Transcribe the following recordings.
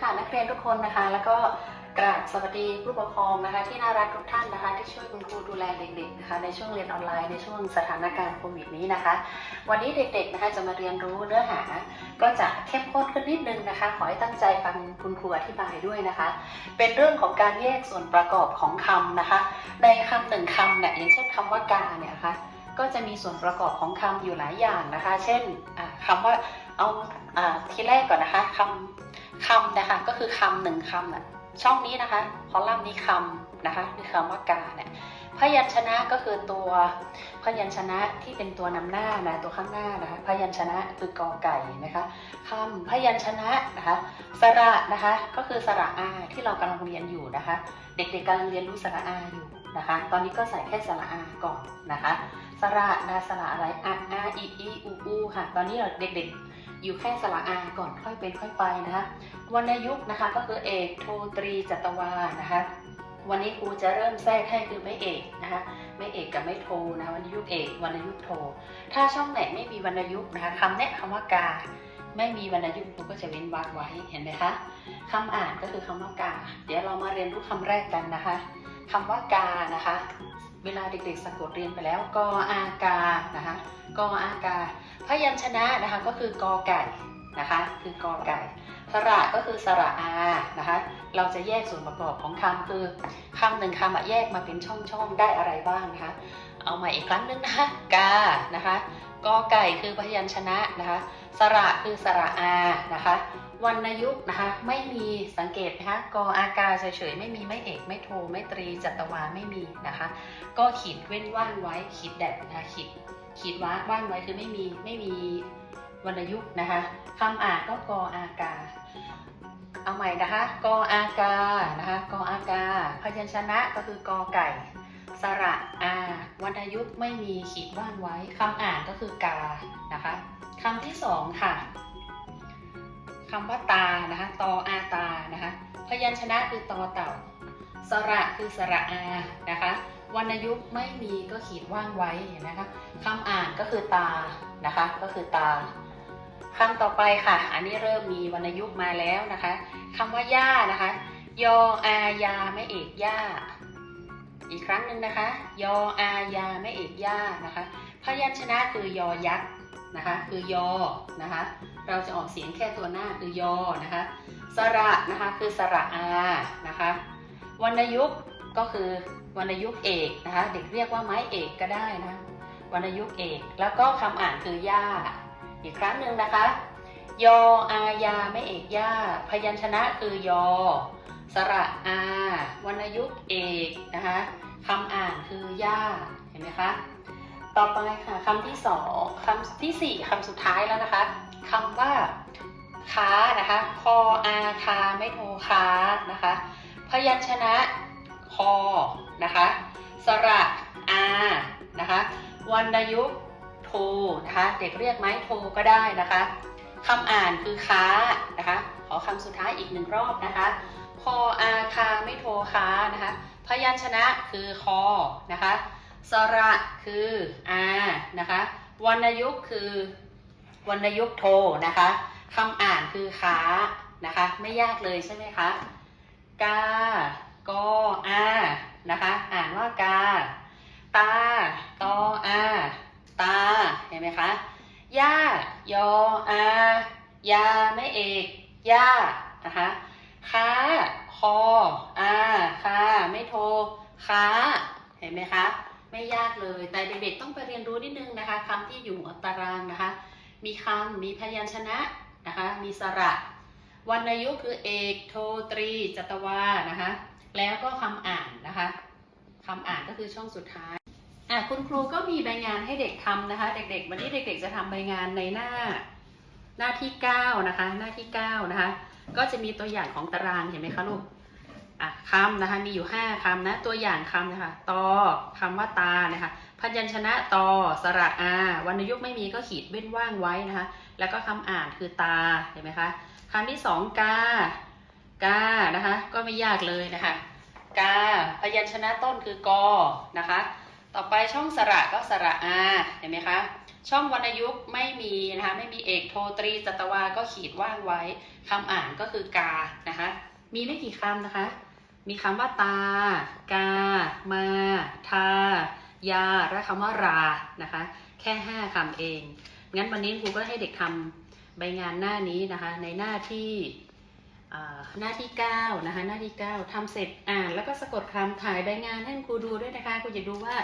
ค่ะนักเรียนทุกคนนะคะ แล้วก็กราบสวัสดีผู้ปกครองนะคะ ที่น่ารักทุกท่านนะคะ ที่ช่วยคุณครูดูแลเด็กๆนะคะในช่วงเรียนออนไลน์ในช่วงสถานการณ์โควิดนี้นะคะ วันนี้เด็กๆนะคะจะมาเรียนรู้เนื้อหา ก็จะเข้มข้นขึ้นนิดนึงนะคะ ขอให้ตั้งใจฟังคุณครูอธิบายด้วยนะคะ เป็นเรื่องของการแยกส่วนประกอบของคำนะคะ ในคำหนึ่งคำเนี่ยอย่างเช่นคำว่ากาเนี่ยนะคะก็จะมีส่วนประกอบของคำอยู่หลายอย่างนะคะ เช่นอ่าคำว่าเอาอทีแรกก่อนนะคะคำ คำนะคะก็คือคำหนึ่งคำน่ะช่องนี้นะคะคอลัมน์นี้คำนะคะคือคำว่ากาเนี่ยพยัญชนะก็คือตัวพยัญชนะที่เป็นตัวนำหน้านะตัวข้างหน้านะคะพยัญชนะคือกอไก่นะคะคำพยัญชนะนะคะสระนะคะก็คือสระอาที่เรากำลังเรียนอยู่นะคะ เด็กๆกำลังเรียนรู้สระอาอยู่นะคะ ตอนนี้ก็ใส่แค่สระอาก่อนนะคะ สระนาสระอะไรอะอาอีอีอูอูค่ะ ตอนนี้เราเด็กๆ อยู่แค่สระอาก่อนค่อยเป็นค่อยไปนะคะวรรณยุกต์นะคะก็คือเอกโทตรีจัตวานะคะวันนี้ครูจะเริ่มแทรกให้คือไม่เอกนะคะไม่เอกกับไม่โทนะวรรณยุกต์เอกวรรณยุกต์โท ถ้าช่องไหนไม่มีวรรณยุกต์นะคะคำเนี้ยคำว่ากา ไม่มีวรรณยุกต์ครูก็จะเว้นวรรคไว้เห็นไหมคะคำอ่านก็คือคำว่ากา เดี๋ยวเรามาเรียนรู้คำแรกกันนะคะคำว่ากานะคะ เวลาเด็กๆสะกดเรียนไปแล้วกออากานะคะกออากา พยัญชนะนะคะก็คือกอไก่นะคะคือกอไก่สระก็คือสระอานะคะ เราจะแยกส่วนประกอบของคำคือคำหนึ่งคำอะแยกมาเป็นช่องๆได้อะไรบ้างนะคะ เอาใหม่อีกครั้งหนึงนะคะกานะคะ กอไก่คือพยัญชนะนะคะสระคือสระอานะคะวรรณยุกต์นะคะไม่มีสังเกตนะคะกออากาเฉยๆไม่มีไม่เอกไม่โทไม่ตรีจัตวาไม่มีนะคะ ก็ขีดเว้นว่างไว้ขีดแดดนะคะขีดขีดว่างว่างไว้คือไม่มีไม่มีวรรณยุกต์นะคะคำอ่านก็กออากา เอาใหม่นะคะกออากานะคะกออากา พยัญชนะก็คือกอไก่ สระอา วรรณยุกต์ไม่มีขีดว่างไว้คำอ่านก็คือกานะคะคำที่สองค่ะคำว่าตานะคะตออาตานะคะพยัญชนะคือตอเต่า สระคือสระอานะคะวรรณยุกต์ไม่มีก็ขีดว่างไว้เห็นะคะคำอ่านก็คือตานะคะก็คือตาคำต่อไปค่ะ อันนี้เริ่มมีวรรณยุกต์มาแล้วนะคะคำว่าย่านะคะยออายาไม่เอกย่า อีกครั้งหนึ่งนะคะ ยออายาไม่เอกย่านะคะ พยัญชนะคือยอยักษ์นะคะ คือยอนะคะ เราจะออกเสียงแค่ตัวหน้าคือยอนะคะ สระนะคะคือสระอานะคะ วรรณยุกต์ก็คือวรรณยุกต์เอกนะคะ เด็กเรียกว่าไม้เอกก็ได้นะ วรรณยุกต์เอก แล้วก็คำอ่านคือย่า อีกครั้งหนึ่งนะคะ ยออายาไม่เอกย่า พยัญชนะคือยอ สระอาวรรณยุกต์เอกนะคะคำอ่านคือย่าเห็นไหมคะ ต่อไปค่ะคำที่สองคำที่สี่คำสุดท้ายแล้วนะคะคำว่าค้านะคะคออาคาไม่โทค้านะคะ พยัญชนะคอนะคะ สระอานะคะวรรณยุกต์โทนะคะ เด็กเรียกไม้โทก็ได้นะคะคำอ่านคือค้านะคะ ขอคำสุดท้ายอีกหนึ่งรอบนะคะ คออาคาไม่โทค้านะคะ พยัญชนะคือคอนะคะ สระคืออานะคะวรรณยุกคือวรรณยุกโทนะคะคำอ่านคือค้านะคะ ไม่ยากเลยใช่ไหมคะกากออานะคะ อ่านว่ากา ตา ตออา ตา เห็นไหมคะย่ายออายาไม่เอกย่านะคะ ค้า คออาคาไม่โทค้า เห็นไหมคะ ไม่ยากเลย แต่เด็กๆต้องไปเรียนรู้นิดนึงนะคะคำที่อยู่หัวตารางนะคะ มีคำมีพยัญชนะนะคะ มีสระวรรณยุกต์คือเอกโทตรีจัตวานะคะ แล้วก็คำอ่านนะคะคำอ่านก็คือช่องสุดท้ายอะคุณครูก็มีใบงานให้เด็กทำนะคะ เด็กๆ วันนี้เด็ก ๆ จะทำใบงานในหน้าหน้าที่ 9 นะคะ หน้าที่ 9 นะคะ ก็จะมีตัวอย่างของตารางเห็นไหมคะลูกอะคำนะคะมีอยู่5คำนะตัวอย่างคำนะคะตอคำว่าตานะคะพยัญชนะตอสระอาวรรณยุกต์ไม่มีก็ขีดเว้นว่างไว้นะคะ แล้วก็คำอ่านคือตาเห็นไหมคะคำที่สองกากานะคะก็ไม่ยากเลยนะคะกาพยัญชนะต้นคือกอนะคะ ต่อไปช่องสระก็สระอาเห็นไหมคะ ช่องวรรณยุกต์ไม่มีนะคะไม่มีเอกโทตรีจัตวาก็ขีดว่างไว้คำอ่านก็คือกานะคะมีไม่กี่คำนะคะ มีคำว่าตา กา มา ทา ยา และคำว่ารานะคะ แค่ 5คำเอง งั้นวันนี้ครูก็ให้เด็กทำใบงานหน้านี้นะคะ ในหน้าที่หน้าที่ 9 นะคะ หน้าที่ 9ทำเสร็จอ่านแล้วก็สะกดคำถ่ายใบงานให้ครูดูด้วยนะคะครูจะดูว่า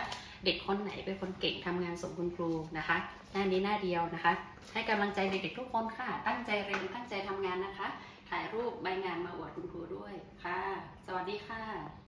เด็กคนไหนเป็นคนเก่งทำงานส่งคุณครูนะคะ หน้านี้หน้าเดียวนะคะ ให้กำลังใจเด็กๆทุกคนค่ะ ตั้งใจเรียนตั้งใจทำงานนะคะ ถ่ายรูปใบงานมาอวดคุณครูด้วยค่ะ สวัสดีค่ะ